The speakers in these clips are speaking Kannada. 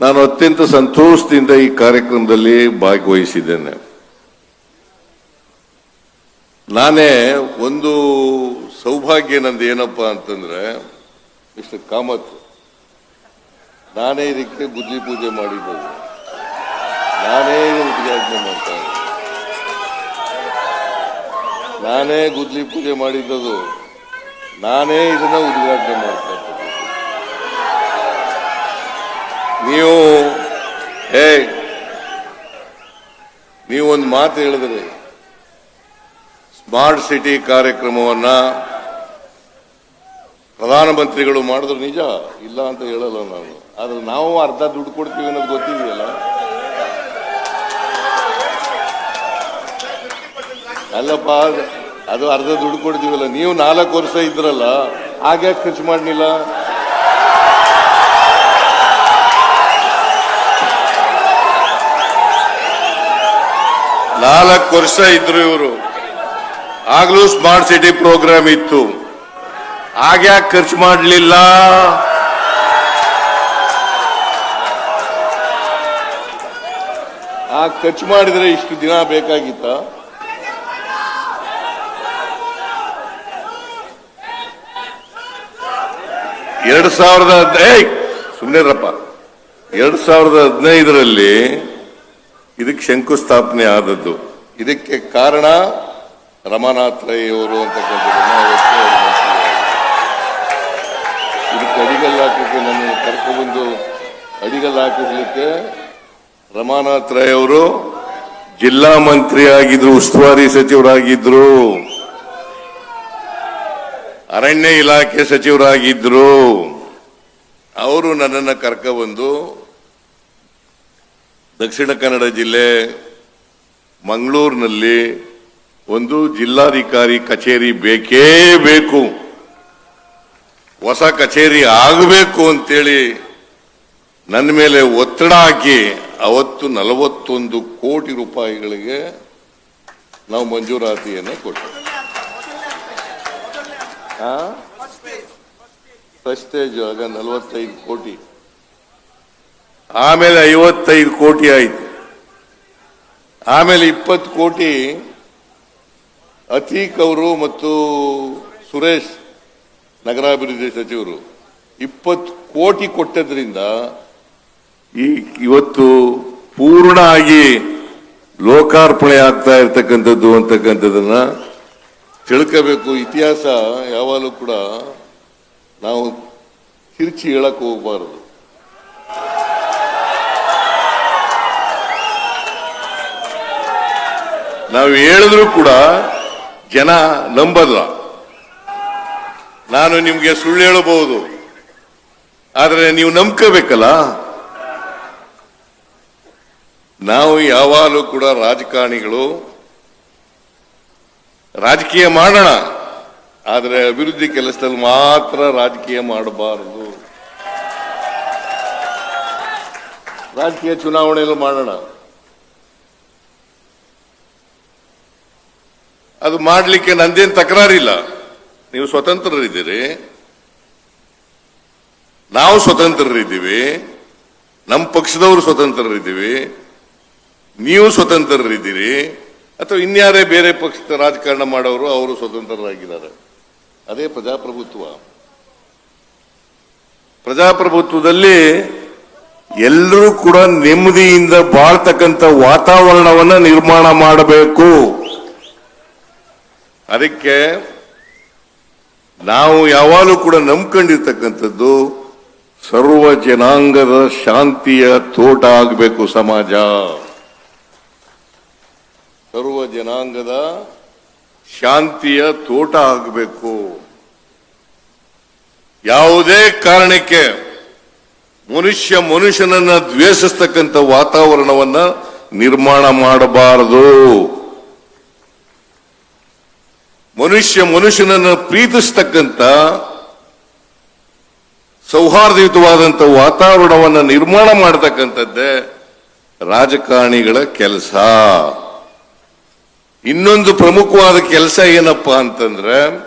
ನಾನು ಅತ್ಯಂತ ಸಂತೋಷದಿಂದ ಈ ಕಾರ್ಯಕ್ರಮದಲ್ಲಿ ಭಾಗವಹಿಸಿದ್ದೇನೆ. ನಾನೇ ಒಂದು ಸೌಭಾಗ್ಯ ನಂದು ಏನಪ್ಪ ಅಂತಂದ್ರೆ, ಮಿಸ್ಟರ್ ಕಾಮತ್, ನಾನೇ ಇದಕ್ಕೆ ಬುದ್ಧಿ ಪೂಜೆ ಮಾಡಿದ್ದೇನೆ ನಾನೇ ಉದ್ಘಾಟನೆ ಮಾಡ್ತಾ ಇದ್ದೆ. ನಾನೇ ಗುದ್ಲಿ ಪೂಜೆ ಮಾಡಿದ್ದದು. ನಾನೇ ಇದನ್ನ ಉದ್ಘಾಟನೆ ಮಾಡ್ತಾ ನೀವು ಏ ನೀವು ಒಂದು ಮಾತು ಹೇಳಿದ್ರಿ. ಸ್ಮಾರ್ಟ್ ಸಿಟಿ ಕಾರ್ಯಕ್ರಮವನ್ನ ಪ್ರಧಾನಮಂತ್ರಿಗಳು ಮಾಡಿದ್ರು ನಿಜ? ಇಲ್ಲ ಅಂತ ಹೇಳಲ್ಲ ನಾನು. ಆದ್ರೆ ನಾವು ಅರ್ಧ ದುಡ್ಡು ಕೊಡ್ತೀವಿ ಅನ್ನೋದು ಗೊತ್ತಿದೆಯಲ್ಲ? ಅಲ್ಲಪ್ಪ, ಅದು- ಅದು ಅರ್ಧ ದುಡ್ಡು ಕೊಡ್ತೀವಲ್ಲ. ನೀವು ನಾಲ್ಕು ವರ್ಷ ಇದ್ರಲ್ಲ ಹಾಗೆ ಖರ್ಚು ಮಾಡಲಿಲ್ಲ? ನಾಲ್ಕು ವರ್ಷ ಇದ್ರು ಇವರು. ಆಗ್ಲೂ ಸ್ಮಾರ್ಟ್ ಸಿಟಿ ಪ್ರೋಗ್ರಾಮ್ ಇತ್ತು. ಆಗ್ಯಾಕೆ ಖರ್ಚು ಮಾಡಲಿಲ್ಲ. ಆ ಖರ್ಚು ಮಾಡಿದ್ರೆ ಇಷ್ಟು ದಿನ ಬೇಕಾಗಿತ್ತ? ಎರಡ್ ಸಾವಿರದ ಹದಿನೈದು ಸುಮ್ಮನಿರಪ್ಪ ಎರಡ್ ಸಾವಿರದ ಹದಿನೈದರಲ್ಲಿ ಇದಕ್ಕೆ ಶಂಕುಸ್ಥಾಪನೆ ಆದದ್ದು. ಇದಕ್ಕೆ ಕಾರಣ ರಮಾನಾಥ್ ರೈ ಅವರು. ಇದಕ್ಕೆ ಅಡಿಗಲ್ಲು ಹಾಕಲಿಕ್ಕೆ ನನ್ನ ಕರ್ಕೊಂಡ್ಬಂದು ಅಡಿಗಲ್ಲು ಹಾಕಿಸ್ಲಿಕ್ಕೆ ರಮಾನಾಥ್ ರೈ ಅವರು ಜಿಲ್ಲಾ ಮಂತ್ರಿ ಆಗಿದ್ರು ಉಸ್ತುವಾರಿ ಸಚಿವರಾಗಿದ್ರು, ಅರಣ್ಯ ಇಲಾಖೆ ಸಚಿವರಾಗಿದ್ರು. ಅವರು ನನ್ನನ್ನು ಕರ್ಕೊಂಡ್ಬಂದು ದಕ್ಷಿಣ ಕನ್ನಡ ಜಿಲ್ಲೆ ಮಂಗಳೂರಿನಲ್ಲಿ ಒಂದು ಜಿಲ್ಲಾಧಿಕಾರಿ ಕಚೇರಿ ಬೇಕೇ ಬೇಕು. ಹೊಸ ಕಚೇರಿ ಆಗಬೇಕು ಅಂತೇಳಿ ನನ್ನ ಮೇಲೆ ಒತ್ತಡ ಹಾಕಿ ಅವತ್ತು ನಲವತ್ತೊಂದು ಕೋಟಿ ರೂಪಾಯಿಗಳಿಗೆ ನಾವು ಮಂಜೂರಾತಿಯನ್ನು ಕೊಟ್ಟೆವು. ಫಸ್ಟ್ ಸ್ಟೇಜ್ ಆಗ ನಲವತ್ತೈದು ಕೋಟಿ. ಆಮೇಲೆ ಐವತ್ತೈದು ಕೋಟಿ ಆಯಿತು. ಆಮೇಲೆ ಇಪ್ಪತ್ತು ಕೋಟಿ ಅತೀಕ್ ಅವರು ಮತ್ತು ಸುರೇಶ್ ನಗರಾಭಿವೃದ್ಧಿ ಸಚಿವರು ಇಪ್ಪತ್ತು ಕೋಟಿ ಕೊಟ್ಟದ್ರಿಂದ ಈ ಇವತ್ತು ಪೂರ್ಣ ಆಗಿ ಲೋಕಾರ್ಪಣೆ ಆಗ್ತಾ ಇರ್ತಕ್ಕಂಥದ್ದು ಅಂತಕ್ಕಂಥದ್ದನ್ನ ತಿಳ್ಕೋಬೇಕು. ಇತಿಹಾಸ ಯಾವಾಗಲೂ ಕೂಡ ನಾವು ತಿರುಚಿ ಹೇಳಕ್ ಹೋಗಬಾರದು. ನಾವು ಹೇಳಿದ್ರು ಕೂಡ ಜನ ನಂಬಲ್ಲ. ನಾನು ನಿಮ್ಗೆ ಸುಳ್ಳು ಹೇಳಬಹುದು. ಆದರೆ ನೀವು ನಂಬ್ಕೋಬೇಕಲ್ಲ? ನಾವು ಯಾವಾಗಲೂ ಕೂಡ ರಾಜಕಾರಣಿಗಳು. ರಾಜಕೀಯ ಮಾಡೋಣ. ಆದರೆ ಅಭಿವೃದ್ಧಿ ಕೆಲಸದಲ್ಲಿ ಮಾತ್ರ ರಾಜಕೀಯ ಮಾಡಬಾರದು. ರಾಜಕೀಯ ಚುನಾವಣೆಯಲ್ಲಿ ಮಾಡೋಣ. ಅದು ಮಾಡಲಿಕ್ಕೆ ನಂದೇನು ತಕರಾರಿಲ್ಲ. ನೀವು ಸ್ವತಂತ್ರರಿದ್ದೀರಿ. ನಾವು ಸ್ವತಂತ್ರರಿದ್ದೀವಿ. ನಮ್ಮ ಪಕ್ಷದವರು ಸ್ವತಂತ್ರರಿದ್ದೀವಿ. ನೀವು ಸ್ವತಂತ್ರರಿದ್ದೀರಿ. ಅಥವಾ ಇನ್ಯಾರೇ ಬೇರೆ ಪಕ್ಷದ ರಾಜಕಾರಣ ಮಾಡೋರು ಅವರು ಸ್ವತಂತ್ರರಾಗಿದ್ದಾರೆ. ಅದೇ ಪ್ರಜಾಪ್ರಭುತ್ವ. ಪ್ರಜಾಪ್ರಭುತ್ವದಲ್ಲಿ ಎಲ್ಲರೂ ಕೂಡ ನೆಮ್ಮದಿಯಿಂದ ಬಾಳ್ತಕ್ಕಂಥ ವಾತಾವರಣವನ್ನು ನಿರ್ಮಾಣ ಮಾಡಬೇಕು. ಅದಕ್ಕೆ ನಾವು ಯಾವಾಗಲೂ ಕೂಡ ನಂಬ್ಕೊಂಡಿರ್ತಕ್ಕಂಥದ್ದು ಸರ್ವ ಜನಾಂಗದ ಶಾಂತಿಯ ತೋಟ ಆಗಬೇಕು ಸಮಾಜ. ಸರ್ವ ಜನಾಂಗದ ಶಾಂತಿಯ ತೋಟ ಆಗಬೇಕು. ಯಾವುದೇ ಕಾರಣಕ್ಕೆ ಮನುಷ್ಯ ಮನುಷ್ಯನನ್ನ ದ್ವೇಷಿಸ್ತಕ್ಕಂಥ ವಾತಾವರಣವನ್ನ ನಿರ್ಮಾಣ ಮಾಡಬಾರದು. ಮನುಷ್ಯ ಮನುಷ್ಯನನ್ನು ಪ್ರೀತಿಸ್ತಕ್ಕಂಥ ಸೌಹಾರ್ದಯುತವಾದಂಥ ವಾತಾವರಣವನ್ನು ನಿರ್ಮಾಣ ಮಾಡತಕ್ಕಂಥದ್ದೇ ರಾಜಕಾರಣಿಗಳ ಕೆಲಸ. ಇನ್ನೊಂದು ಪ್ರಮುಖವಾದ ಕೆಲಸ ಏನಪ್ಪ ಅಂತಂದ್ರೆ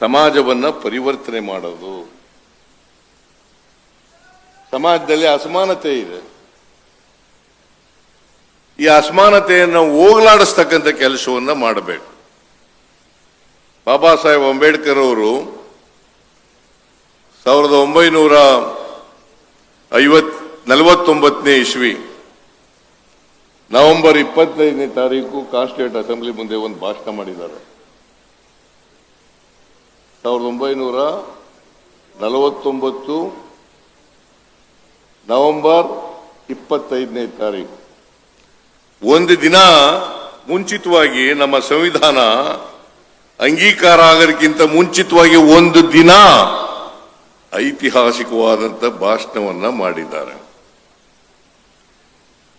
ಸಮಾಜವನ್ನ ಪರಿವರ್ತನೆ ಮಾಡೋದು. ಸಮಾಜದಲ್ಲಿ ಅಸಮಾನತೆ ಇದೆ. ಈ ಅಸಮಾನತೆಯನ್ನು ಹೋಗಲಾಡಿಸ್ತಕ್ಕಂಥ ಕೆಲಸವನ್ನ ಮಾಡಬೇಕು. ಬಾಬಾ ಸಾಹೇಬ್ ಅಂಬೇಡ್ಕರ್ ಅವರು ಸಾವಿರದ ಒಂಬೈನೂರ ಐವತ್, ನಲವತ್ತೊಂಬತ್ತನೇ ಇಸ್ವಿ, ನವೆಂಬರ್ ಇಪ್ಪತ್ತೈದನೇ ತಾರೀಕು ಕಾನ್ಸ್ಟಿಟ್ಯೂಟ್ ಅಸೆಂಬ್ಲಿ ಮುಂದೆ ಒಂದು ಭಾಷಣ ಮಾಡಿದ್ದಾರೆ. ಸಾವಿರದ ಒಂಬೈನೂರ ನಲವತ್ತೊಂಬತ್ತು ನವೆಂಬರ್ ಇಪ್ಪತ್ತೈದನೇ ತಾರೀಕು. ಒಂದು ದಿನ ಮುಂಚಿತವಾಗಿ ನಮ್ಮ ಸಂವಿಧಾನ ಅಂಗೀಕಾರ ಆಗೋದಕ್ಕಿಂತ ಮುಂಚಿತವಾಗಿ ಒಂದು ದಿನ ಐತಿಹಾಸಿಕವಾದಂತ ಭಾಷಣವನ್ನ ಮಾಡಿದ್ದಾರೆ.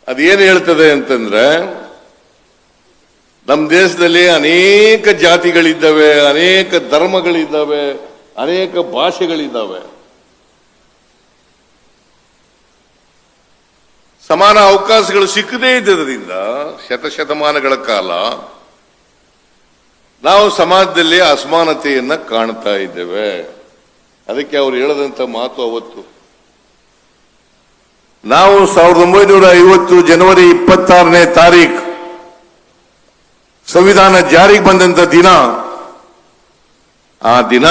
ಅದೇನು ಹೇಳ್ತದೆ ಅಂತಂದ್ರೆ ನಮ್ಮ ದೇಶದಲ್ಲಿ ಅನೇಕ ಜಾತಿಗಳಿದ್ದಾವೆ, ಅನೇಕ ಧರ್ಮಗಳಿದ್ದಾವೆ, ಅನೇಕ ಭಾಷೆಗಳಿದ್ದಾವೆ. ಸಮಾನ ಅವಕಾಶಗಳು ಸಿಕ್ಕದೇ ಇದ್ದರಿಂದ ಶತಶತಮಾನಗಳ ಕಾಲ ನಾವು ಸಮಾಜದಲ್ಲಿ ಅಸಮಾನತೆಯನ್ನ ಕಾಣ್ತಾ ಇದ್ದೇವೆ. ಅದಕ್ಕೆ ಅವರು ಹೇಳದಂತ ಮಾತು ಅವತ್ತು. ನಾವು ಸಾವಿರದ ಒಂಬೈನೂರ ಐವತ್ತು ಜನವರಿ ಇಪ್ಪತ್ತಾರನೇ ತಾರೀಕು ಸಂವಿಧಾನ ಜಾರಿಗೆ ಬಂದಂತ ದಿನ. ಆ ದಿನ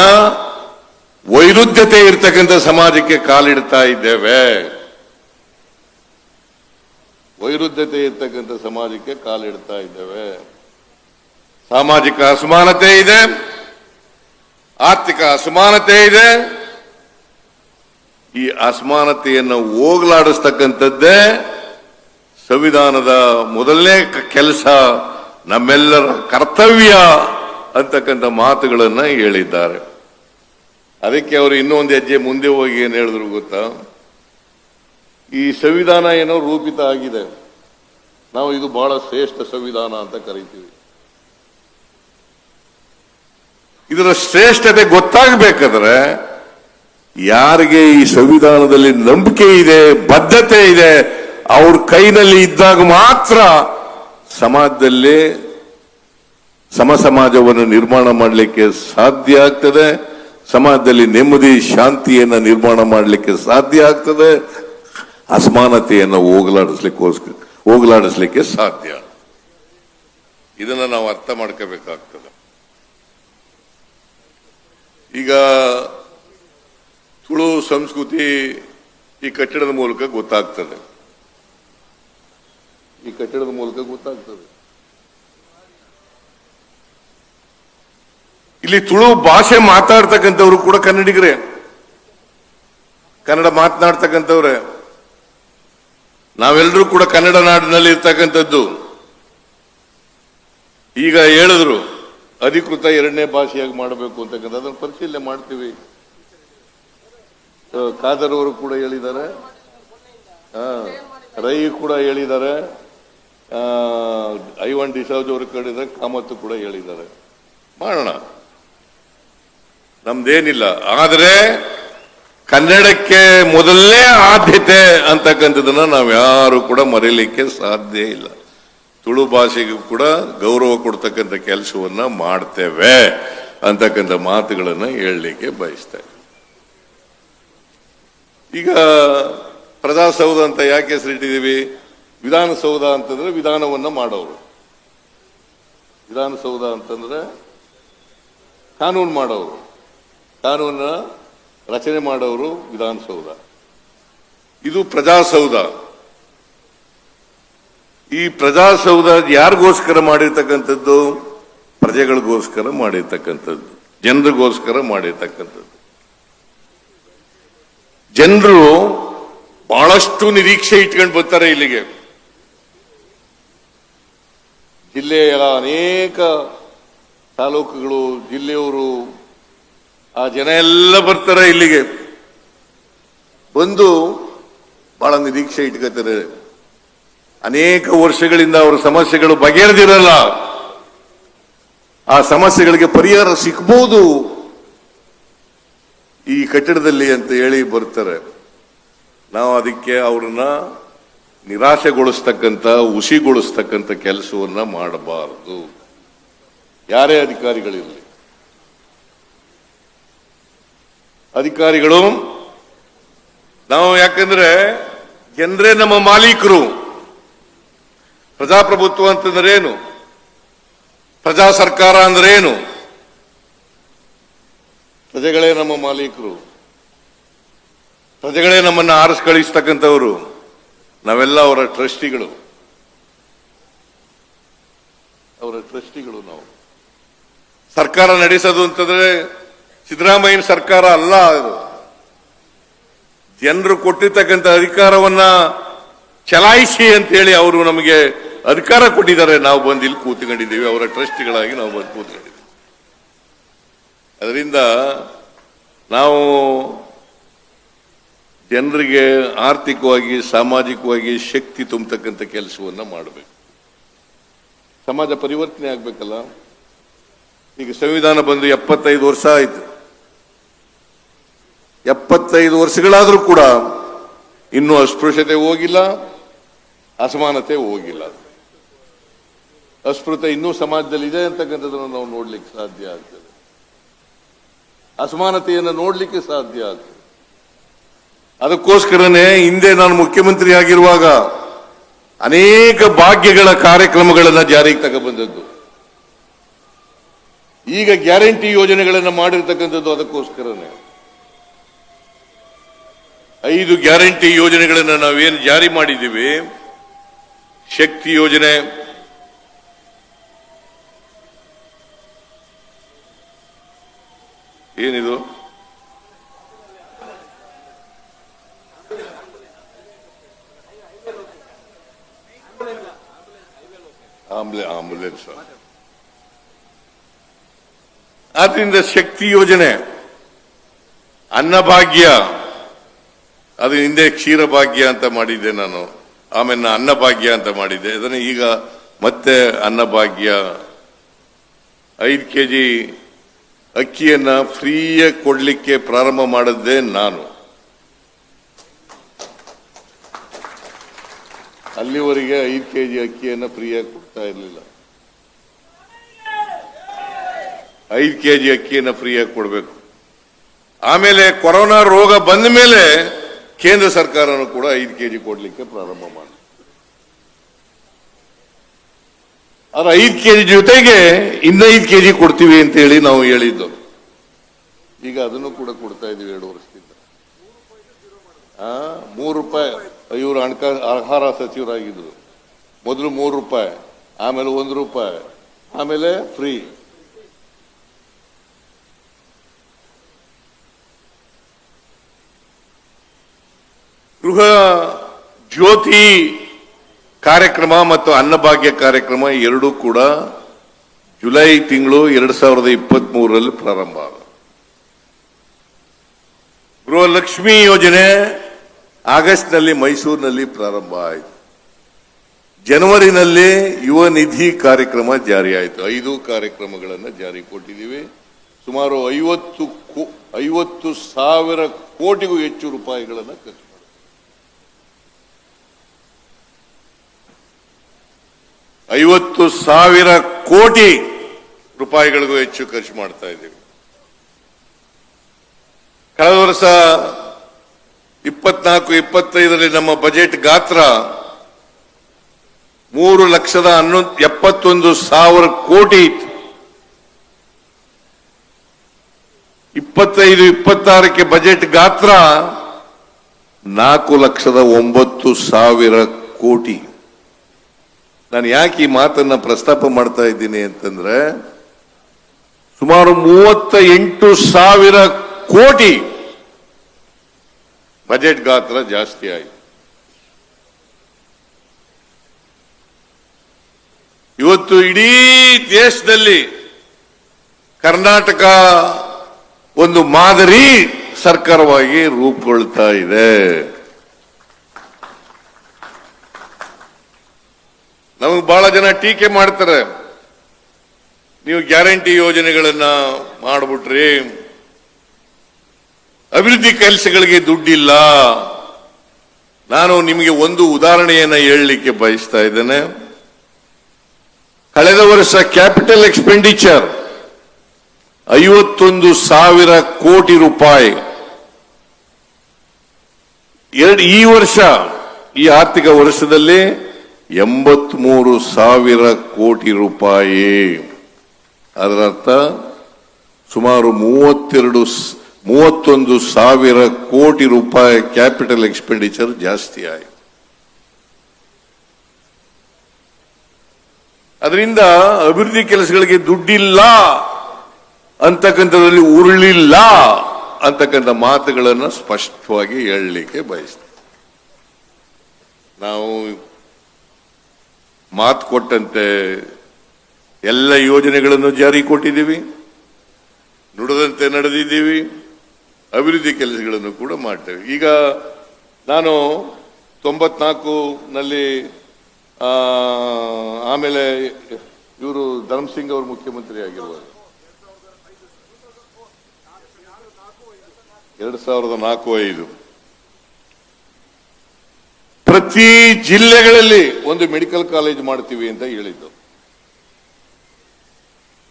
ವೈರುಧ್ಯತೆ ಇರ್ತಕ್ಕಂಥ ಸಮಾಜಕ್ಕೆ ಕಾಲಿಡ್ತಾ ಇದ್ದೇವೆ. ವೈರುಧ್ಯತೆ ಇರ್ತಕ್ಕಂಥ ಸಮಾಜಕ್ಕೆ ಕಾಲಿಡ್ತಾ ಇದ್ದೇವೆ. ಸಾಮಾಜಿಕ ಅಸಮಾನತೆ ಇದೆ, ಆರ್ಥಿಕ ಅಸಮಾನತೆ ಇದೆ. ಈ ಅಸಮಾನತೆಯನ್ನು ಹೋಗಲಾಡಿಸ್ತಕ್ಕಂಥದ್ದೇ ಸಂವಿಧಾನದ ಮೊದಲನೇ ಕೆಲಸ, ನಮ್ಮೆಲ್ಲರ ಕರ್ತವ್ಯ ಅಂತಕ್ಕಂಥ ಮಾತುಗಳನ್ನು ಹೇಳಿದ್ದಾರೆ. ಅದಕ್ಕೆ ಅವರು ಇನ್ನೊಂದು ಹೆಜ್ಜೆ ಮುಂದೆ ಹೋಗಿ ಏನು ಹೇಳಿದ್ರು ಗೊತ್ತಾ? ಈ ಸಂವಿಧಾನ ಏನೋ ರೂಪಿತ ಆಗಿದೆ. ನಾವು ಇದು ಬಹಳ ಶ್ರೇಷ್ಠ ಸಂವಿಧಾನ ಅಂತ ಕರಿತೀವಿ. ಇದರ ಶ್ರೇಷ್ಠತೆ ಗೊತ್ತಾಗಬೇಕಾದ್ರೆ ಯಾರಿಗೆ ಈ ಸಂವಿಧಾನದಲ್ಲಿ ನಂಬಿಕೆ ಇದೆ, ಬದ್ಧತೆ ಇದೆ, ಅವ್ರ ಕೈನಲ್ಲಿ ಇದ್ದಾಗ ಮಾತ್ರ ಸಮಾಜದಲ್ಲಿ ಸಮ ಸಮಾಜವನ್ನು ನಿರ್ಮಾಣ ಮಾಡಲಿಕ್ಕೆ ಸಾಧ್ಯ ಆಗ್ತದೆ, ಸಮಾಜದಲ್ಲಿ ನೆಮ್ಮದಿ, ಶಾಂತಿಯನ್ನು ನಿರ್ಮಾಣ ಮಾಡಲಿಕ್ಕೆ ಸಾಧ್ಯ ಆಗ್ತದೆ, ಅಸಮಾನತೆಯನ್ನು ಹೋಗಲಾಡಿಸ್ಲಿಕ್ಕೋಸ್ಕರ ಹೋಗಲಾಡಿಸ್ಲಿಕ್ಕೆ ಸಾಧ್ಯ. ಇದನ್ನು ನಾವು ಅರ್ಥ ಮಾಡ್ಕೋಬೇಕಾಗ್ತದೆ. ಈಗ ತುಳು ಸಂಸ್ಕೃತಿ ಈ ಕಟ್ಟಡದ ಮೂಲಕ ಗೊತ್ತಾಗ್ತದೆ. ಈ ಕಟ್ಟಡದ ಮೂಲಕ ಗೊತ್ತಾಗ್ತದೆ. ಇಲ್ಲಿ ತುಳು ಭಾಷೆ ಮಾತಾಡ್ತಕ್ಕಂಥವ್ರು ಕೂಡ ಕನ್ನಡಿಗರೇ. ಕನ್ನಡ ಮಾತನಾಡ್ತಕ್ಕಂಥವ್ರೆ. ನಾವೆಲ್ಲರೂ ಕೂಡ ಕನ್ನಡ ನಾಡಿನಲ್ಲಿ ಇರ್ತಕ್ಕಂಥದ್ದು ಈಗ ಹೇಳಿದ್ರು ಅಧಿಕೃತ ಎರಡನೇ ಭಾಷೆಯಾಗಿ ಮಾಡಬೇಕು ಅಂತಕ್ಕಂಥ ಅದನ್ನು ಪರಿಶೀಲನೆ ಮಾಡ್ತೀವಿ. ಖಾದರ್ ಅವರು ಕೂಡ ಹೇಳಿದ್ದಾರೆ. ರೈ ಕೂಡ ಹೇಳಿದ್ದಾರೆ. ಐವನ್ ಡಿಸೌಜ್ ಅವರು ಕೇಳಿದ್ದಾರೆ ಕಾಮತ್ ಕೂಡ ಹೇಳಿದ್ದಾರೆ. ಮಾಡೋಣ. ನಮ್ದೇನಿಲ್ಲ. ಆದರೆ ಕನ್ನಡಕ್ಕೆ ಮೊದಲನೇ ಆದ್ಯತೆ ಅಂತಕ್ಕಂಥದ್ದನ್ನ ನಾವ್ಯಾರು ಕೂಡ ಮರೀಲಿಕ್ಕೆ ಸಾಧ್ಯ ಇಲ್ಲ. ತುಳು ಭಾಷೆಗೂ ಕೂಡ ಗೌರವ ಕೊಡ್ತಕ್ಕಂಥ ಕೆಲಸವನ್ನ ಮಾಡ್ತೇವೆ ಅಂತಕ್ಕಂಥ ಮಾತುಗಳನ್ನು ಹೇಳಲಿಕ್ಕೆ ಬಯಸ್ತೇವೆ ಈಗ ಪ್ರಜಾಸೌಧ ಅಂತ ಯಾಕೆ ಹೆಸರಿಟ್ಟಿದ್ದೀವಿ? ವಿಧಾನಸೌಧ ಅಂತಂದ್ರೆ ವಿಧಾನವನ್ನ ಮಾಡೋರು. ವಿಧಾನಸೌಧ ಅಂತಂದ್ರೆ ಕಾನೂನು ಮಾಡೋರು. ಕಾನೂನ ರಚನೆ ಮಾಡೋರು ವಿಧಾನಸೌಧ. ಇದು ಪ್ರಜಾಸೌಧ. ಈ ಪ್ರಜಾಸೌಧ ಯಾರಿಗೋಸ್ಕರ ಮಾಡಿರ್ತಕ್ಕಂಥದ್ದು? ಪ್ರಜೆಗಳಿಗೋಸ್ಕರ ಮಾಡಿರ್ತಕ್ಕಂಥದ್ದು. ಜನರಿಗೋಸ್ಕರ ಮಾಡಿರ್ತಕ್ಕಂಥದ್ದು. ಜನರು ಬಹಳಷ್ಟು ನಿರೀಕ್ಷೆ ಇಟ್ಕೊಂಡು ಬರ್ತಾರೆ ಇಲ್ಲಿಗೆ. ಜಿಲ್ಲೆಯ ಅನೇಕ ತಾಲೂಕುಗಳು, ಜಿಲ್ಲೆಯವರು ಆ ಜನ ಎಲ್ಲ ಬರ್ತಾರೆ ಇಲ್ಲಿಗೆ. ಬಂದು ಬಹಳ ನಿರೀಕ್ಷೆ ಇಟ್ಕೋತಾರೆ. ಅನೇಕ ವರ್ಷಗಳಿಂದ ಅವರ ಸಮಸ್ಯೆಗಳು ಬಗೆಹರಿದಿರಲ್ಲ. ಆ ಸಮಸ್ಯೆಗಳಿಗೆ ಪರಿಹಾರ ಸಿಕ್ಬಹುದು ಈ ಕಟ್ಟಡದಲ್ಲಿ ಅಂತ ಹೇಳಿ ಬರ್ತಾರೆ. ನಾವು ಅದಕ್ಕೆ ಅವ್ರನ್ನ ನಿರಾಶೆಗೊಳಿಸ್ತಕ್ಕಂಥ ಹುಷಿಗೊಳಿಸ್ತಕ್ಕಂಥ ಕೆಲಸವನ್ನ ಮಾಡಬಾರದು. ಯಾರೇ ಅಧಿಕಾರಿಗಳಿರಲಿ. ಅಧಿಕಾರಿಗಳು, ನಾವು ಯಾಕಂದ್ರೆ, ಜನರೇ ನಮ್ಮ ಮಾಲೀಕರು. ಪ್ರಜಾಪ್ರಭುತ್ವ ಅಂತಂದ್ರೇನು? ಪ್ರಜಾ ಸರ್ಕಾರ ಅಂದ್ರೇನು? ಪ್ರಜೆಗಳೇ ನಮ್ಮ ಮಾಲೀಕರು. ಪ್ರಜೆಗಳೇ ನಮ್ಮನ್ನ ಆರಿಸಿ ಕಳಿಸ್ತಕ್ಕಂಥವರು ನಾವೆಲ್ಲ ಅವರ ಟ್ರಸ್ಟಿಗಳು. ಅವರ ಟ್ರಸ್ಟಿಗಳು ನಾವು. ಸರ್ಕಾರ ನಡೆಸೋದು ಅಂತಂದ್ರೆ ಸಿದ್ದರಾಮಯ್ಯನ ಸರ್ಕಾರ ಅಲ್ಲ ಅದು. ಜನರು ಕೊಟ್ಟಿರ್ತಕ್ಕಂಥ ಅಧಿಕಾರವನ್ನ ಚಲಾಯಿಸಿ ಅಂತ ಹೇಳಿ ಅವರು ನಮಗೆ ಅಧಿಕಾರ ಕೊಟ್ಟಿದ್ದಾರೆ. ನಾವು ಬಂದು ಇಲ್ಲಿ ಕೂತ್ಕೊಂಡಿದ್ದೀವಿ. ಅವರ ಟ್ರಸ್ಟಿಗಳಾಗಿ ನಾವು ಬಂದು ಕೂತ್ಕೊಂಡಿದ್ದೀವಿ. ಅದರಿಂದ ನಾವು ಜನರಿಗೆ ಆರ್ಥಿಕವಾಗಿ, ಸಾಮಾಜಿಕವಾಗಿ ಶಕ್ತಿ ತುಂಬತಕ್ಕಂಥ ಕೆಲಸವನ್ನ ಮಾಡಬೇಕು. ಸಮಾಜ ಪರಿವರ್ತನೆ ಆಗಬೇಕಲ್ಲ? ಈಗ ಸಂವಿಧಾನ ಬಂದು ಎಪ್ಪತ್ತೈದು ವರ್ಷ ಆಯ್ತು. ಎಪ್ಪತ್ತೈದು ವರ್ಷಗಳಾದರೂ ಕೂಡ ಇನ್ನೂ ಅಸ್ಪೃಶ್ಯತೆ ಹೋಗಿಲ್ಲ, ಅಸಮಾನತೆ ಹೋಗಿಲ್ಲ. ಅಸ್ಪೃಶ್ಯತೆ ಇನ್ನೂ ಸಮಾಜದಲ್ಲಿ ಇದೆ ಅಂತಕ್ಕಂಥದ್ದನ್ನು ನಾವು ನೋಡ್ಲಿಕ್ಕೆ ಸಾಧ್ಯ ಆಗ್ತದೆ. ಅಸಮಾನತೆಯನ್ನು ನೋಡ್ಲಿಕ್ಕೆ ಸಾಧ್ಯ ಆಗ್ತದೆ. ಅದಕ್ಕೋಸ್ಕರನೇ ಹಿಂದೆ ನಾನು ಮುಖ್ಯಮಂತ್ರಿ ಆಗಿರುವಾಗ ಅನೇಕ ಭಾಗ್ಯಗಳ ಕಾರ್ಯಕ್ರಮಗಳನ್ನು ಜಾರಿಗೆ ತಗೊಬಂದದ್ದು. ಈಗ ಗ್ಯಾರಂಟಿ ಯೋಜನೆಗಳನ್ನು ಮಾಡಿರ್ತಕ್ಕಂಥದ್ದು ಅದಕ್ಕೋಸ್ಕರನೇ. ಐದು ಗ್ಯಾರಂಟಿ ಯೋಜನೆಗಳನ್ನು ನಾವೇನು ಜಾರಿ ಮಾಡಿದ್ದೀವಿ? ಶಕ್ತಿ ಯೋಜನೆ ಏನಿದು? ಆಂಬ್ಲೆ ಆಂಬುಲೆನ್ಸ್. ಆದ್ರಿಂದ ಶಕ್ತಿ ಯೋಜನೆ. ಅನ್ನಭಾಗ್ಯ. ಅದು ಹಿಂದೆ ಕ್ಷೀರಭಾಗ್ಯ ಅಂತ ಮಾಡಿದ್ದೆ ನಾನು. ಆಮೇಲೆ ಅನ್ನಭಾಗ್ಯ ಅಂತ ಮಾಡಿದ್ದೆ. ಅದನ್ನ ಈಗ ಮತ್ತೆ ಅನ್ನಭಾಗ್ಯ. ಐದು ಕೆ ಜಿ ಅಕ್ಕಿಯನ್ನ ಫ್ರೀಯಾಗಿ ಕೊಡಲಿಕ್ಕೆ ಪ್ರಾರಂಭ ಮಾಡಿದ್ದೆ ನಾನು. ಅಲ್ಲಿವರೆಗೆ ಐದು ಕೆ ಜಿ ಅಕ್ಕಿಯನ್ನ ಫ್ರೀಯಾಗಿ ಕೊಡ್ತಾ ಇರಲಿಲ್ಲ. ಐದು ಕೆ ಜಿ ಅಕ್ಕಿಯನ್ನ ಫ್ರೀಯಾಗಿ ಕೊಡಬೇಕು. ಆಮೇಲೆ ಕೊರೋನಾ ರೋಗ ಬಂದ ಮೇಲೆ ಕೇಂದ್ರ ಸರ್ಕಾರನು ಕೂಡ ಐದು ಕೆಜಿ ಕೊಡಲಿಕ್ಕೆ ಪ್ರಾರಂಭ ಮಾಡಿ ಆದ್ರೆ ಐದು ಕೆಜಿ ಜೊತೆಗೆ ಇನ್ನೈದು ಕೆಜಿ ಕೊಡ್ತೀವಿ ಅಂತ ಹೇಳಿ ನಾವು ಹೇಳಿದ್ದು. ಈಗ ಅದನ್ನು ಕೂಡ ಕೊಡ್ತಾ ಇದೀವಿ ಎರಡು ವರ್ಷದಿಂದ. ಮೂರು ರೂಪಾಯಿ. ಇವರು ಹಣಕಾ ಆಹಾರ ಸಚಿವರಾಗಿದ್ರು ಮೊದಲು ಮೂರು ರೂಪಾಯಿ, ಆಮೇಲೆ ಒಂದು ರೂಪಾಯಿ, ಆಮೇಲೆ ಫ್ರೀ. ಗೃಹ ಜ್ಯೋತಿ ಕಾರ್ಯಕ್ರಮ ಮತ್ತು ಅನ್ನಭಾಗ್ಯ ಕಾರ್ಯಕ್ರಮ ಎರಡೂ ಕೂಡ ಜುಲೈ ತಿಂಗಳು ಎರಡು ಸಾವಿರದ ಇಪ್ಪತ್ತ್ ಮೂರರಲ್ಲಿ ಪ್ರಾರಂಭ ಗೃಹಲಕ್ಷ್ಮಿ ಯೋಜನೆ ಆಗಸ್ಟ್ನಲ್ಲಿ ಮೈಸೂರಿನಲ್ಲಿ ಪ್ರಾರಂಭ ಆಯಿತು. ಜನವರಿನಲ್ಲಿ ಯುವ ನಿಧಿ ಕಾರ್ಯಕ್ರಮ ಜಾರಿ ಆಯಿತು. ಐದು ಕಾರ್ಯಕ್ರಮಗಳನ್ನು ಜಾರಿ ಕೊಟ್ಟಿದ್ದೀವಿ. ಸುಮಾರು ಐವತ್ತು ಐವತ್ತು ಸಾವಿರ ಕೋಟಿಗೂ ಹೆಚ್ಚು ರೂಪಾಯಿಗಳನ್ನು ಖರ್ಚು ಐವತ್ತು ಸಾವಿರ ಕೋಟಿ ರೂಪಾಯಿಗಳಿಗೂ ಹೆಚ್ಚು ಖರ್ಚು ಮಾಡ್ತಾ ಇದ್ದೀವಿ. ಕಳೆದ ವರ್ಷ ಇಪ್ಪತ್ನಾಲ್ಕು, ಇಪ್ಪತ್ತೈದರಲ್ಲಿ ನಮ್ಮ ಬಜೆಟ್ ಗಾತ್ರ ಮೂರು ಲಕ್ಷದ ಹನ್ನೊಂದು, ಎಪ್ಪತ್ತೊಂದು ಸಾವಿರ ಕೋಟಿ ಇತ್ತು. ಇಪ್ಪತ್ತೈದು, ಇಪ್ಪತ್ತಾರಕ್ಕೆ ಬಜೆಟ್ ಗಾತ್ರ ನಾಲ್ಕು ಲಕ್ಷದ ಒಂಬತ್ತು ಸಾವಿರ ಕೋಟಿ. ನಾನು ಯಾಕೆ ಈ ಮಾತನ್ನ ಪ್ರಸ್ತಾಪ ಮಾಡ್ತಾ ಇದ್ದೀನಿ ಅಂತಂದ್ರೆ ಸುಮಾರು ಮೂವತ್ತ ಎಂಟು ಸಾವಿರ ಕೋಟಿ ಬಜೆಟ್ ಗಾತ್ರ ಜಾಸ್ತಿ ಆಯಿತು. ಇವತ್ತು ಇಡೀ ದೇಶದಲ್ಲಿ ಕರ್ನಾಟಕ ಒಂದು ಮಾದರಿ ಸರ್ಕಾರವಾಗಿ ರೂಪುಗೊಳ್ತಾ ಇದೆ. ನಮಗೆ ಬಹಳ ಜನ ಟೀಕೆ ಮಾಡ್ತಾರೆ. ನೀವು ಗ್ಯಾರಂಟಿ ಯೋಜನೆಗಳನ್ನ ಮಾಡ್ಬಿಟ್ರಿ ಅಭಿವೃದ್ಧಿ ಕೆಲಸಗಳಿಗೆ ದುಡ್ಡಿಲ್ಲ. ನಾನು ನಿಮಗೆ ಒಂದು ಉದಾಹರಣೆಯನ್ನ ಹೇಳಲಿಕ್ಕೆ ಬಯಸ್ತಾ ಇದ್ದೇನೆ. ಕಳೆದ ವರ್ಷ ಕ್ಯಾಪಿಟಲ್ ಎಕ್ಸ್ಪೆಂಡಿಚರ್ ಐವತ್ತೊಂದು ಸಾವಿರ ಕೋಟಿ ರೂಪಾಯಿ. ಎರಡು ಈ ವರ್ಷ, ಈ ಆರ್ಥಿಕ ವರ್ಷದಲ್ಲಿ ಎಂಬತ್ಮೂರು ಸಾವಿರ ಕೋಟಿ ರೂಪಾಯಿ. ಅದರರ್ಥ, ಸುಮಾರು ಮೂವತ್ತೆರಡು ಮೂವತ್ತೊಂದು ಸಾವಿರ ಕೋಟಿ ರೂಪಾಯಿ ಕ್ಯಾಪಿಟಲ್ ಎಕ್ಸ್ಪೆಂಡಿಚರ್ ಜಾಸ್ತಿ ಆಯಿತು. ಅದರಿಂದ ಅಭಿವೃದ್ಧಿ ಕೆಲಸಗಳಿಗೆ ದುಡ್ಡಿಲ್ಲ, ಅಂತಕ್ಕಂಥದ್ರಲ್ಲಿ ಉರುಳಿಲ್ಲ ಅಂತಕ್ಕಂಥ ಮಾತುಗಳನ್ನು ಸ್ಪಷ್ಟವಾಗಿ ಹೇಳಲಿಕ್ಕೆ ಬಯಸ್ತೇವೆ ನಾವು ಮಾತು ಕೊಟ್ಟಂತೆ ಎಲ್ಲ ಯೋಜನೆಗಳನ್ನು ಜಾರಿ ಕೊಟ್ಟಿದ್ದೀವಿ, ನುಡದಂತೆ ನಡೆದಿದ್ದೀವಿ, ಅಭಿವೃದ್ಧಿ ಕೆಲಸಗಳನ್ನು ಕೂಡ ಮಾಡ್ತೇವೆ. ಈಗ ನಾನು ತೊಂಬತ್ನಾಲ್ಕು ನಲ್ಲಿ ಆಮೇಲೆ ಇವರು ಧರ್ಮಸಿಂಗ್ ಅವರು ಮುಖ್ಯಮಂತ್ರಿ ಆಗಿರ್ಬೋದು ಎರಡು ಸಾವಿರದ ನಾಲ್ಕು ಐದು. ಪ್ರತಿ ಜಿಲ್ಲೆಗಳಲ್ಲಿ ಒಂದು ಮೆಡಿಕಲ್ ಕಾಲೇಜ್ ಮಾಡ್ತೀವಿ ಅಂತ ಹೇಳಿದ್ದು.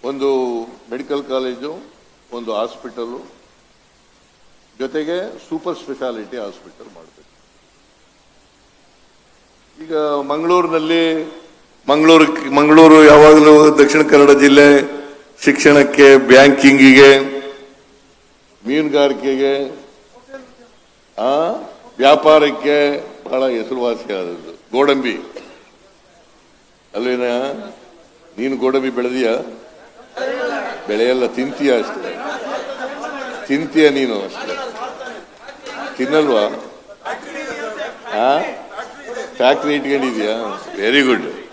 ಒಂದು ಮೆಡಿಕಲ್ ಕಾಲೇಜು, ಒಂದು ಹಾಸ್ಪಿಟಲು, ಜೊತೆಗೆ ಸೂಪರ್ ಸ್ಪೆಷಾಲಿಟಿ ಹಾಸ್ಪಿಟಲ್ ಮಾಡಬೇಕು. ಈಗ ಮಂಗಳೂರಿನಲ್ಲಿ, ಮಂಗಳೂರು ಮಂಗಳೂರು ಯಾವಾಗಲೂ ದಕ್ಷಿಣ ಕನ್ನಡ ಜಿಲ್ಲೆ ಶಿಕ್ಷಣಕ್ಕೆ, ಬ್ಯಾಂಕಿಂಗಿಗೆ, ಮೀನುಗಾರಿಕೆಗೆ ವ್ಯಾಪಾರಕ್ಕೆ ಬಹಳ ಹೆಸರುವಾಸಿಯಾದದ್ದು. ಗೋಡಂಬಿ. ಅಲ್ವೇನ? ನೀನು ಗೋಡಂಬಿ ಬೆಳೆದೀಯ? ಬೆಳೆಯಲ್ಲ, ತಿಂತೀಯ ಅಷ್ಟೇ. ತಿಂತೀಯ ನೀನು ಅಷ್ಟೇ. ತಿನ್ನಲ್ವಾ? ಆ? ಫ್ಯಾಕ್ಟ್ರಿ ಇಟ್ಕೊಂಡಿದ್ಯಾ? ವೆರಿ ಗುಡ್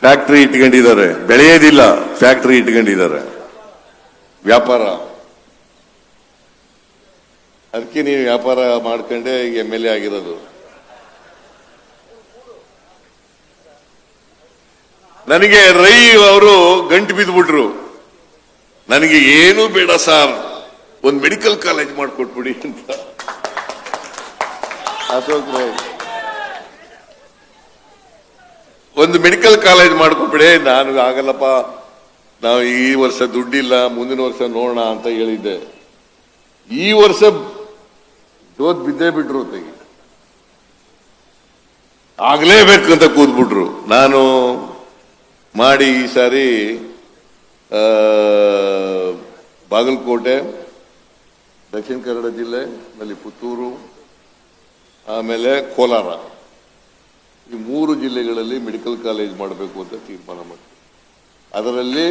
ಫ್ಯಾಕ್ಟ್ರಿ ಇಟ್ಕೊಂಡಿದ್ದಾರೆ. ಬೆಳೆಯೋದಿಲ್ಲ, ಫ್ಯಾಕ್ಟ್ರಿ ಇಟ್ಕೊಂಡಿದ್ದಾರೆ. ವ್ಯಾಪಾರ. ಅದಕ್ಕೆ ನೀನು ವ್ಯಾಪಾರ ಮಾಡ್ಕೊಂಡೆ ಎಂ ಎಲ್ ಎ ಆಗಿರೋದು. ನನಗೆ ರೈ ಅವರು ಗಂಟು ಬಿದ್ದುಬಿಟ್ರು ನನಗೆ ಏನೂ ಬೇಡ ಸರ್. ಒಂದು ಮೆಡಿಕಲ್ ಕಾಲೇಜ್ ಮಾಡಿಕೊಟ್ಬಿಡಿ ಅಂತ. ಅಶೋಕ್ ರೈ. ಒಂದು ಮೆಡಿಕಲ್ ಕಾಲೇಜ್ ಮಾಡ್ಕೊಬಿಡಿ ನಾನು ಆಗಲ್ಲಪ್ಪ. ನಾವು ಈ ವರ್ಷ ದುಡ್ಡಿಲ್ಲ ಮುಂದಿನ ವರ್ಷ ನೋಡೋಣ ಅಂತ ಹೇಳಿದ್ದೆ. ಈ ವರ್ಷ ಜೋತ್ ಬಿದ್ದೇ ಬಿಟ್ರು ತೆಗಿ ಆಗ್ಲೇಬೇಕು ಅಂತ ಕೂತ್ಬಿಟ್ರು. ನಾನು ಮಾಡಿ ಈ ಸಾರಿ ಬಾಗಲಕೋಟೆ, ದಕ್ಷಿಣ ಕನ್ನಡ ಜಿಲ್ಲೆ ಆಮೇಲೆ ಪುತ್ತೂರು, ಆಮೇಲೆ ಕೋಲಾರ. ಈ ಮೂರು ಜಿಲ್ಲೆಗಳಲ್ಲಿ ಮೆಡಿಕಲ್ ಕಾಲೇಜ್ ಮಾಡಬೇಕು ಅಂತ ತೀರ್ಮಾನ ಮಾಡಿ ಅದರಲ್ಲಿ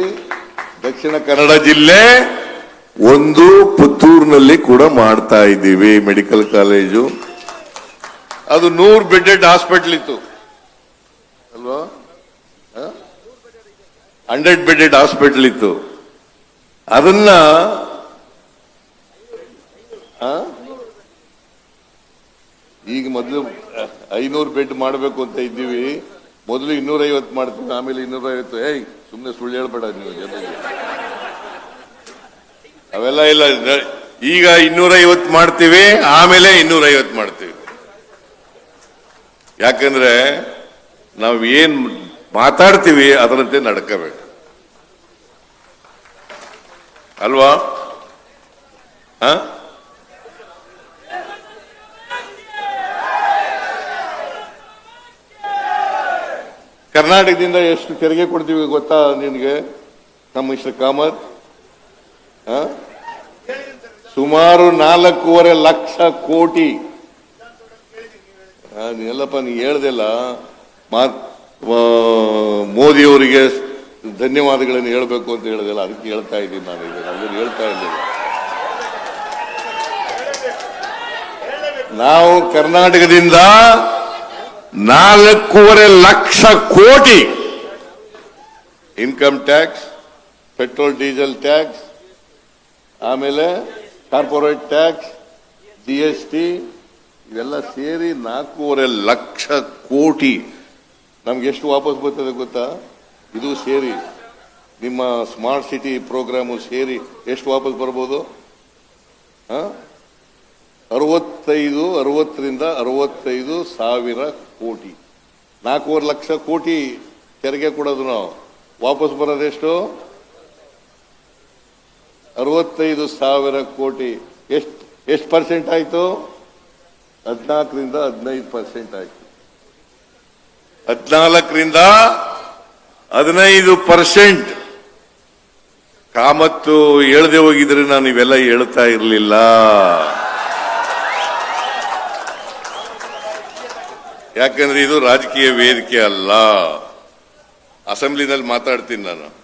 ದಕ್ಷಿಣ ಕನ್ನಡ ಜಿಲ್ಲೆ ಒಂದು, ಪುತ್ತೂರಿನಲ್ಲಿ ಕೂಡ ಮಾಡ್ತಾ ಇದ್ದೀವಿ ಮೆಡಿಕಲ್ ಕಾಲೇಜು. ಅದು ನೂರು ಬೆಡ್ಡೆಡ್ ಹಾಸ್ಪಿಟ್ಲ್ ಇತ್ತು. ಅಲ್ವಾ? ಹಂಡ್ರೆಡ್ ಬೆಡ್ಡೆಡ್ ಹಾಸ್ಪಿಟಲ್ ಇತ್ತು. ಅದನ್ನ? ಈಗ ಮೊದಲು ಐನೂರು ಬೆಡ್ ಮಾಡಬೇಕು ಅಂತ ಇದ್ದೀವಿ. ಮೊದಲು ಇನ್ನೂರೈವತ್ತು ಮಾಡ್ತೀವಿ, ಆಮೇಲೆ ಇನ್ನೂರೈವತ್ತು. ಏಯ್ ಸುಮ್ಮನೆ ಸುಳ್ಳು ಹೇಳ್ಬೇಡ ನೀವು ಜನರಿಗೆ. ಅವೆಲ್ಲ ಇಲ್ಲ. ಈಗ ಇನ್ನೂರೈವತ್ತು ಮಾಡ್ತೀವಿ, ಆಮೇಲೆ ಇನ್ನೂರೈವತ್ತು ಮಾಡ್ತೀವಿ. ಯಾಕಂದ್ರೆ ನಾವು ಏನ್ ಮಾತಾಡ್ತೀವಿ, ಅದರಂತೆ ನಡ್ಕೋಬೇಕು. ಅಲ್ವಾ? ಕರ್ನಾಟಕದಿಂದ ಎಷ್ಟು ತೆರಿಗೆ ಕೊಡ್ತೀವಿ ಗೊತ್ತಾ ನಿನಗೆ? ನಮ್ಮ ಮಿಸ್ಟರ್ ಕಾಮತ್? ಸುಮಾರು ನಾಲ್ಕೂವರೆ ಲಕ್ಷ ಕೋಟಿ. ಎಲ್ಲಪ್ಪ ನೀ ಹೇಳ್ದಿಲ್ಲ ಮಾತ್ ಮೋದಿಯವರಿಗೆ ಧನ್ಯವಾದಗಳನ್ನು ಹೇಳಬೇಕು ಅಂತ ಹೇಳಿದೆಲ್ಲ, ಅದಕ್ಕೆ ಹೇಳ್ತಾ ಇದ್ದೀನಿ ನಾನು ಈಗ ಅದನ್ನು ಹೇಳ್ತಾ ಇದ್ದೀನಿ. ನಾವು ಕರ್ನಾಟಕದಿಂದ ನಾಲ್ಕೂವರೆ lakh crore income tax petrol diesel tax ಆಮೇಲೆ corporate tax G S T ಇವೆಲ್ಲ ಸೇರಿ ನಾಲ್ಕೂವರೆ ಲಕ್ಷ ಕೋಟಿ ನಮ್ಗೆ ಎಷ್ಟು ವಾಪಸ್ ಬರ್ತದೆ ಗೊತ್ತಾ? ಇದು ಸೇರಿ, ನಿಮ್ಮ ಸ್ಮಾರ್ಟ್ ಸಿಟಿ ಪ್ರೋಗ್ರಾಮು ಸೇರಿ ಎಷ್ಟು ವಾಪಸ್ ಬರ್ಬೋದು? ಅರವತ್ತೈದು, ಅರವತ್ತರಿಂದ ಅರವತ್ತೈದು ಸಾವಿರ ಕೋಟಿ. ನಾಲ್ಕೂವರೆ ಲಕ್ಷ ಕೋಟಿ ತೆರಿಗೆ ಕೊಡೋದು ನಾವು. ವಾಪಸ್ ಬರೋದೆಷ್ಟು ಅರವತ್ತೈದು ಸಾವಿರ ಕೋಟಿ. ಎಷ್ಟು ಎಷ್ಟು ಪರ್ಸೆಂಟ್ ಆಯಿತು? ಹದಿನಾಲ್ಕರಿಂದ ಹದಿನೈದು ಪರ್ಸೆಂಟ್ ಆಯ್ತು. ಹದಿನಾಲ್ಕರಿಂದ ಹದಿನೈದು ಪರ್ಸೆಂಟ್. ಕಾಮತ್ತು ಹೇಳದೆ ಹೋಗಿದ್ರೆ ನಾನು ಇವೆಲ್ಲ ಹೇಳ್ತಾ ಇರಲಿಲ್ಲ. ಯಾಕಂದ್ರೆ ಇದು ರಾಜಕೀಯ ವೇದಿಕೆ ಅಲ್ಲ. ಅಸೆಂಬ್ಲಿನಲ್ಲಿ ಮಾತಾಡ್ತೀನಿ ನಾನು.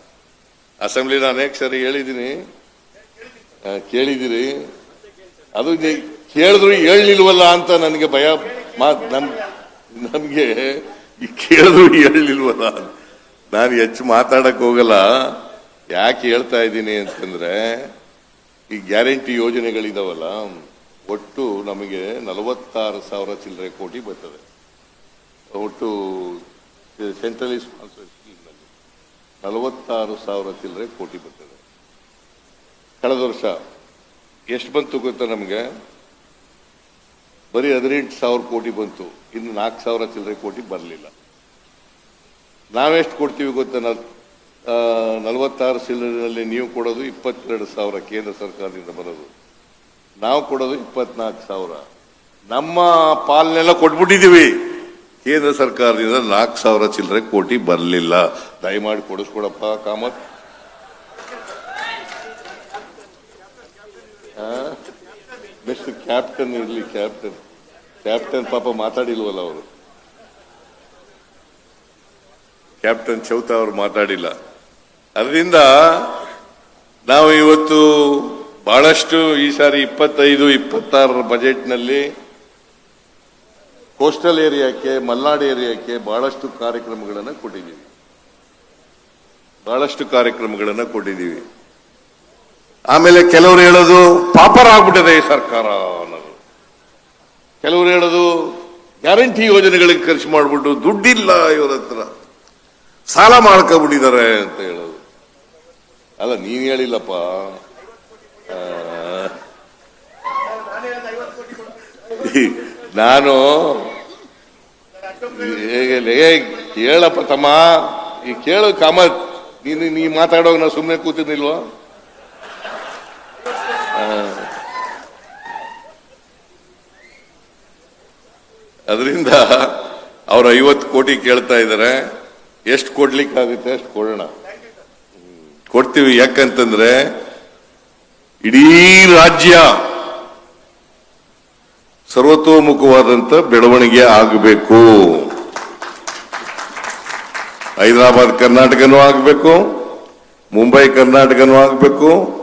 ಅಸೆಂಬ್ಲಿನ ಅನೇಕ ಸರಿ ಹೇಳಿದ್ದೀನಿ. ಕೇಳಿದ್ದೀರಿ. ಅದು ಕೇಳಿದ್ರು ಹೇಳಲಿಲ್ವಲ್ಲ ಅಂತ ನನಗೆ ಭಯ. ನಮ್ಗೆ ಈ ಕೇಳಿದ್ರು ಹೇಳಲಿಲ್ವಲ್ಲ ನಾನು. ಹೆಚ್ಚು ಮಾತಾಡಕ್ ಹೋಗಲ್ಲ. ಯಾಕೆ ಹೇಳ್ತಾ ಇದ್ದೀನಿ ಅಂತಂದ್ರೆ, ಈ ಗ್ಯಾರಂಟಿ ಯೋಜನೆಗಳಿದಾವಲ್ಲ, ಒಟ್ಟು ನಮಗೆ ನಲವತ್ತಾರು ಸಾವಿರ ಚಿಲ್ಲರೆ ಕೋಟಿ ಬರ್ತದೆ. ಒಟ್ಟು ಸೆಂಟ್ರಲಿ ಸ್ಕೀಮ್ನಲ್ಲಿ ನಲವತ್ತಾರು ಸಾವಿರ ಚಿಲ್ಲರೆ ಕೋಟಿ ಬರ್ತದೆ. ಕಳೆದ ವರ್ಷ, ಎಷ್ಟು ಬಂತು ಗೊತ್ತಾ ನಮಗೆ? ಬರೀ ಹದಿನೆಂಟು ಸಾವಿರ ಕೋಟಿ ಬಂತು. ಇನ್ನು ನಾಲ್ಕು ಸಾವಿರ ಚಿಲ್ಲರೆ ಕೋಟಿ ಬರಲಿಲ್ಲ. ನಾವೆಷ್ಟು ಕೊಡ್ತೀವಿ ಗೊತ್ತ? ನಲ್- ನಲವತ್ತಾರು ಚಿಲ್ಲರೆನಲ್ಲಿ ನೀವು ಕೊಡೋದು ಇಪ್ಪತ್ತೆರಡು ಸಾವಿರ ಕೇಂದ್ರ ಸರ್ಕಾರದಿಂದ ಬರೋದು. ನಾವು ಕೊಡೋದು ಇಪ್ಪತ್ನಾಲ್ಕು ಸಾವಿರ. ನಮ್ಮ ಪಾಲನೆಲ್ಲ ಕೊಟ್ಬಿಟ್ಟಿದ್ದೀವಿ. ಕೇಂದ್ರ ಸರ್ಕಾರದಿಂದ ನಾಲ್ಕು ಸಾವಿರ ಚಿಲ್ಲರೆ ಕೋಟಿ ಬರಲಿಲ್ಲ. ದಯಮಾಡಿ ಕೊಡಿಸ್ಕೊಡಪ್ಪ ಕಾಮತ್. ಬೆಸ್ಟ್ ಕ್ಯಾಪ್ಟನ್ ಇರಲಿ ಕ್ಯಾಪ್ಟನ್ ಕ್ಯಾಪ್ಟನ್ ಪಾಪ ಮಾತಾಡಿಲ್ವಲ್ಲ ಅವರು. ಕ್ಯಾಪ್ಟನ್ ಚೌತ ಅವರು ಮಾತಾಡಿಲ್ಲ. ಅದರಿಂದ ನಾವು ಇವತ್ತು ಬಹಳಷ್ಟು ಈ ಸಾರಿ ಇಪ್ಪತ್ತೈದು, ಇಪ್ಪತ್ತಾರರ ಬಜೆಟ್ನಲ್ಲಿ ಕೋಸ್ಟಲ್ ಏರಿಯಾಕ್ಕೆ ಮಲ್ನಾಡ್ ಏರಿಯಾಕ್ಕೆ ಬಹಳಷ್ಟು ಕಾರ್ಯಕ್ರಮಗಳನ್ನು ಕೊಟ್ಟಿದ್ದೀವಿ. ಬಹಳಷ್ಟು ಕಾರ್ಯಕ್ರಮಗಳನ್ನು ಕೊಟ್ಟಿದ್ದೀವಿ. ಆಮೇಲೆ ಕೆಲವರು ಹೇಳೋದು ಪಾಪರ್ ಆಗ್ಬಿಟ್ಟಿದೆ ಈ ಸರ್ಕಾರ ಅನ್ನೋದು. ಕೆಲವರು ಹೇಳೋದು ಗ್ಯಾರಂಟಿ ಯೋಜನೆಗಳಿಗೆ ಖರ್ಚು ಮಾಡಿಬಿಟ್ಟು ದುಡ್ಡಿಲ್ಲ ಇವರ ಹತ್ರ. ಸಾಲ ಮಾಡ್ಕೊಬಿಟ್ಟಿದ್ದಾರೆ ಅಂತ ಹೇಳೋದು. ಅಲ್ಲ, ನೀನು ಹೇಳಿಲ್ಲಪ್ಪ. ನಾನು ಕೇಳಪ್ಪ ತಮ್ಮ, ಈ ಕೇಳು ಕಾಮತ್. ನೀನು, ನೀ ಮಾತಾಡೋವಾಗ ನಾ ಸುಮ್ಮನೆ ಕೂತಿರ್ನಿಲ್ವಾ ಅದರಿಂದ ಅವ್ರು ಐವತ್ತು ಕೋಟಿ ಕೇಳ್ತಾ ಇದ್ದಾರೆ. ಎಷ್ಟು ಕೊಡ್ಲಿಕ್ಕಾಗುತ್ತೆ ಅಷ್ಟು ಕೊಡೋಣ. ಕೊಡ್ತೀವಿ. ಯಾಕಂತಂದ್ರೆ ಇಡೀ ರಾಜ್ಯ ಸರ್ವತೋಮುಖವಾದಂತ ಬೆಳವಣಿಗೆ ಆಗಬೇಕು. ಹೈದರಾಬಾದ್ ಕರ್ನಾಟಕನೂ ಆಗಬೇಕು. ಮುಂಬೈ ಕರ್ನಾಟಕನೂ ಆಗಬೇಕು.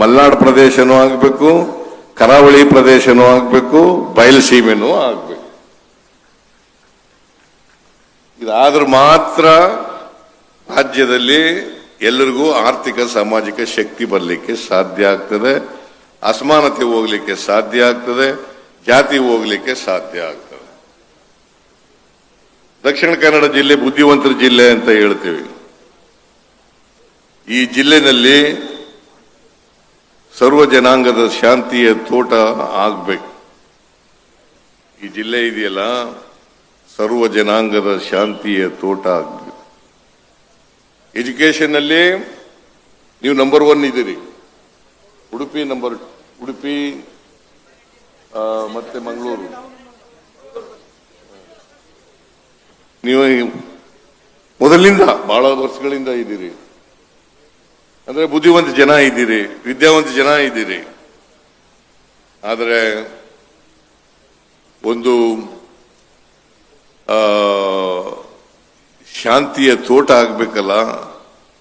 ಮಲ್ನಾಡ್ ಪ್ರದೇಶನೂ ಆಗಬೇಕು, ಕರಾವಳಿ ಪ್ರದೇಶನೂ ಆಗಬೇಕು ಬಯಲುಸೀಮೆನೂ ಆಗಬೇಕು. ಇದಾದ್ರೆ ಮಾತ್ರ ರಾಜ್ಯದಲ್ಲಿ ಎಲ್ಲರಿಗೂ ಆರ್ಥಿಕ, ಸಾಮಾಜಿಕ ಶಕ್ತಿ ಬರಲಿಕ್ಕೆ ಸಾಧ್ಯ ಆಗ್ತದೆ. ಅಸಮಾನತೆ ಹೋಗ್ಲಿಕ್ಕೆ ಸಾಧ್ಯ ಆಗ್ತದೆ. ಜಾತಿ ಹೋಗ್ಲಿಕ್ಕೆ ಸಾಧ್ಯ ಆಗ್ತದೆ. ದಕ್ಷಿಣ ಕನ್ನಡ ಜಿಲ್ಲೆ ಬುದ್ಧಿವಂತರ ಜಿಲ್ಲೆ ಅಂತ ಹೇಳ್ತೀವಿ. ಈ ಜಿಲ್ಲೆನಲ್ಲಿ ಸರ್ವ ಜನಾಂಗದ ಶಾಂತಿಯ ತೋಟ ಆಗ್ಬೇಕು. ಈ ಜಿಲ್ಲೆ ಇದೆಯಲ್ಲ, ಸರ್ವ ಜನಾಂಗದ ಶಾಂತಿಯ ತೋಟ ಆಗಬೇಕು. ಎಜುಕೇಶನ್ ಅಲ್ಲಿ ನೀವು ನಂಬರ್ ಒನ್ ಇದ್ದೀರಿ. ಉಡುಪಿ ನಂಬರ್ ಉಡುಪಿ ಮತ್ತೆ ಮಂಗಳೂರು. ನೀವು ಮೊದಲಿಂದ, ಬಹಳ ವರ್ಷಗಳಿಂದ ಇದ್ದೀರಿ. ಅಂದ್ರೆ ಬುದ್ಧಿವಂತ ಜನ ಇದ್ದೀರಿ, ವಿದ್ಯಾವಂತ ಜನ ಇದ್ದೀರಿ. ಆದರೆ ಒಂದು ಶಾಂತಿಯ ತೋಟ ಆಗ್ಬೇಕಲ್ಲ,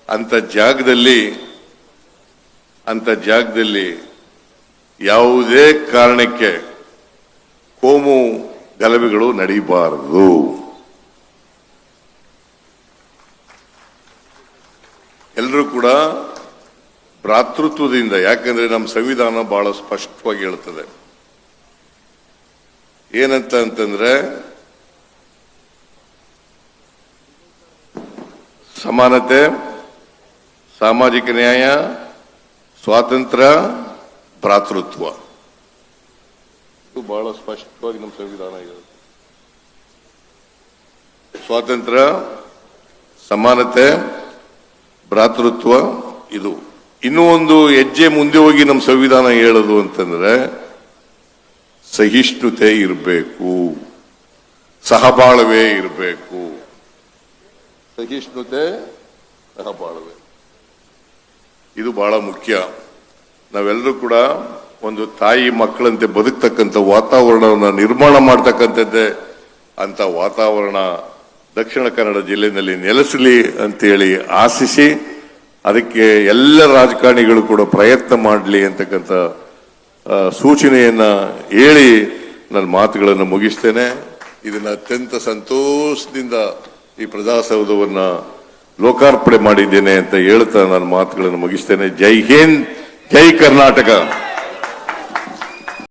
ಅಂತ ಜಾಗದಲ್ಲಿ ಅಂತ ಜಾಗದಲ್ಲಿ ಯಾವುದೇ ಕಾರಣಕ್ಕೆ ಕೋಮು ಗಲಭೆಗಳು ನಡೀಬಾರದು. ಎಲ್ಲರೂ ಕೂಡ ಭ್ರಾತೃತ್ವದಿಂದ, ಯಾಕಂದ್ರೆ ನಮ್ಮ ಸಂವಿಧಾನ ಬಹಳ ಸ್ಪಷ್ಟವಾಗಿ ಹೇಳ್ತದೆ. ಏನಂತ ಅಂತಂದ್ರೆ, ಸಮಾನತೆ, ಸಾಮಾಜಿಕ ನ್ಯಾಯ, ಸ್ವಾತಂತ್ರ್ಯ, ಭ್ರಾತೃತ್ವ. ಇದು ಬಹಳ ಸ್ಪಷ್ಟವಾಗಿ ನಮ್ಮ ಸಂವಿಧಾನ ಹೇಳುತ್ತೆ. ಸ್ವಾತಂತ್ರ್ಯ, ಸಮಾನತೆ, ಭ್ರಾತೃತ್ವ, ಇದು. ಇನ್ನೂ ಒಂದು ಹೆಜ್ಜೆ ಮುಂದೆ ಹೋಗಿ ನಮ್ಮ ಸಂವಿಧಾನ ಹೇಳೋದು ಅಂತಂದ್ರೆ, ಸಹಿಷ್ಣುತೆ ಇರಬೇಕು, ಸಹಬಾಳ್ವೆ ಇರಬೇಕು. ಸಹಿಷ್ಣುತೆ, ಸಹಬಾಳ್ವೆ. ಇದು ಬಹಳ ಮುಖ್ಯ. ನಾವೆಲ್ಲರೂ ಕೂಡ ಒಂದು ತಾಯಿ ಮಕ್ಕಳಂತೆ ಬದುಕ್ತಕ್ಕಂಥ ವಾತಾವರಣವನ್ನು ನಿರ್ಮಾಣ ಮಾಡ್ತಕ್ಕಂಥದ್ದೇ ಅಂತ ವಾತಾವರಣ ದಕ್ಷಿಣ ಕನ್ನಡ ಜಿಲ್ಲೆಯಲ್ಲಿ ನೆಲೆಸಲಿ ಅಂತೇಳಿ ಆಶಿಸಿ ಅದಕ್ಕೆ ಎಲ್ಲ ರಾಜಕಾರಣಿಗಳು ಕೂಡ ಪ್ರಯತ್ನ ಮಾಡಲಿ ಅಂತಕ್ಕಂಥ ಸೂಚನೆಯನ್ನ ಹೇಳಿ ನನ್ನ ಮಾತುಗಳನ್ನು ಮುಗಿಸ್ತೇನೆ. ಇದನ್ನು ಅತ್ಯಂತ ಸಂತೋಷದಿಂದ ಈ ಪ್ರಜಾಸೌಧವನ್ನು ಲೋಕಾರ್ಪಣೆ ಮಾಡಿದ್ದೇನೆ ಅಂತ ಹೇಳ್ತಾ ನನ್ನ ಮಾತುಗಳನ್ನು ಮುಗಿಸ್ತೇನೆ. ಜೈ ಹಿಂದ್, ಜೈ ಕರ್ನಾಟಕ!